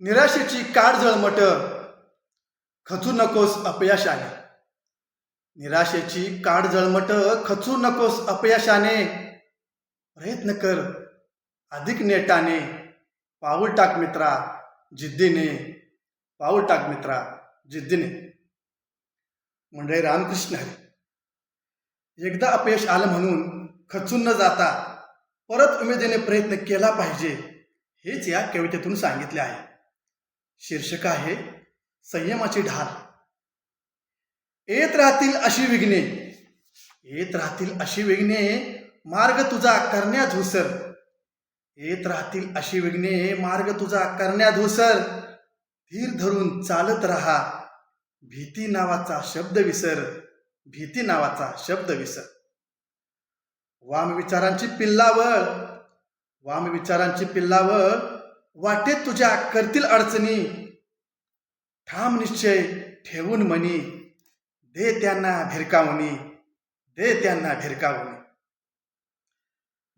निराशेची काड जळमट खचू नकोस अपयशाने. निराशेची काड जळमट खचू नकोस अपयशाने. प्रयत्न कर अधिक नेटाने. पाऊल टाक मित्रा जिद्दीने. पाऊल टाक मित्रा जिद्दीने. म्हणजे रामकृष्ण हरी. एकदा अपयश आलं म्हणून खचून न जाता परत उमेदीने प्रयत्न केला पाहिजे हेच या कवितेतून सांगितले आहे. शीर्षक आहे संयमाची ढाल. येत राहतील अशी विघ्ने. येत राहतील अशी विघ्ने मार्ग तुझा करण्या धुसर. येत राहतील अशी विघ्ने मार्ग तुझा करण्या धुसर. धीर धरून चालत राहा. भीती नावाचा शब्द विसर. भीती नावाचा शब्द विसर. वाम विचारांची पिल्लावळ. वाम विचारांची पिल्लावळ. वाटेत तुझ्या करतील अडचणी. ठाम निश्चय ठेवून म्हणी दे त्यांना भिरकावणी दे त्यांना भिरकावणी.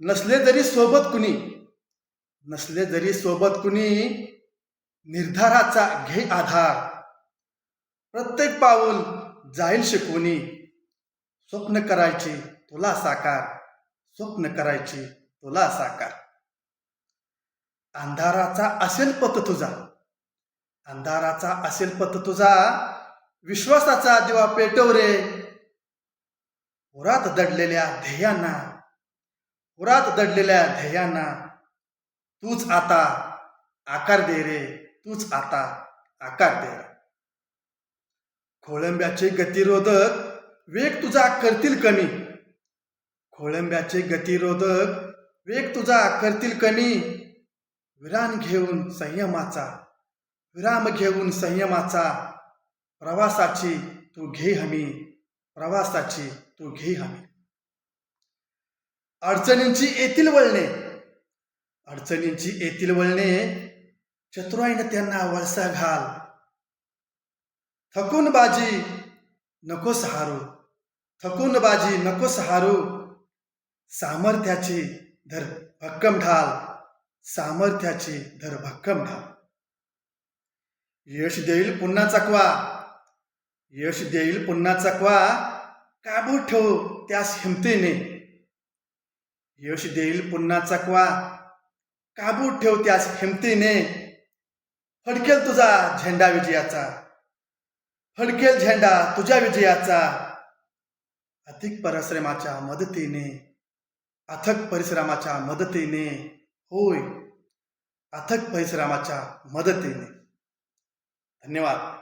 नसले जरी सोबत कुणी नसले जरी सोबत कुणी निर्धाराचा घे आधार. प्रत्येक पाऊल जाईल शिकवणी स्वप्न करायची तुला साकार स्वप्न करायची तुला साकार. अंधाराचा असेल पत तुझा. अंधाराचा असेल पत तुझा विश्वासाचा दिवा पेटव रे. उरात दडलेल्या ध्येयांना उरात दडलेल्या ध्येयांना तूच आता आकार दे रे तूच आता आकार दे. रे खोळंब्याचे गतिरोधक वेग तुझा करतील कमी. खोळंब्याचे गतिरोधक वेग तुझा करतील कमी. विराम घेऊन संयमाचा विराम घेऊन संयमाचा प्रवासाची तू घे हमी प्रवासाची तू घे हमी. अडचणींची येतील वळणे अडचणींची येतील वळणे चतुराईनं त्यांना वळसा घाल. थकून बाजी नको सहारू थकून बाजी नको सहारू सामर्थ्याची धर भक्कम ढाल. सामर्थ्याची धरभक्कम भक्कम यश देईल पुन्हा चकवा. यश देईल पुन्हा चकवा. काबू ठेव त्यास हिमतीने. यश देईल पुन्हा चकवा. काबू ठेव त्यास हिमतीने. फडकेल तुझा झेंडा विजयाचा. फडकेल झेंडा तुझ्या विजयाचा. अधिक परिश्रमाच्या मदतीने. अथक परिश्रमाच्या मदतीने. होय. अथक परिश्रमाच्या मदतीने. धन्यवाद.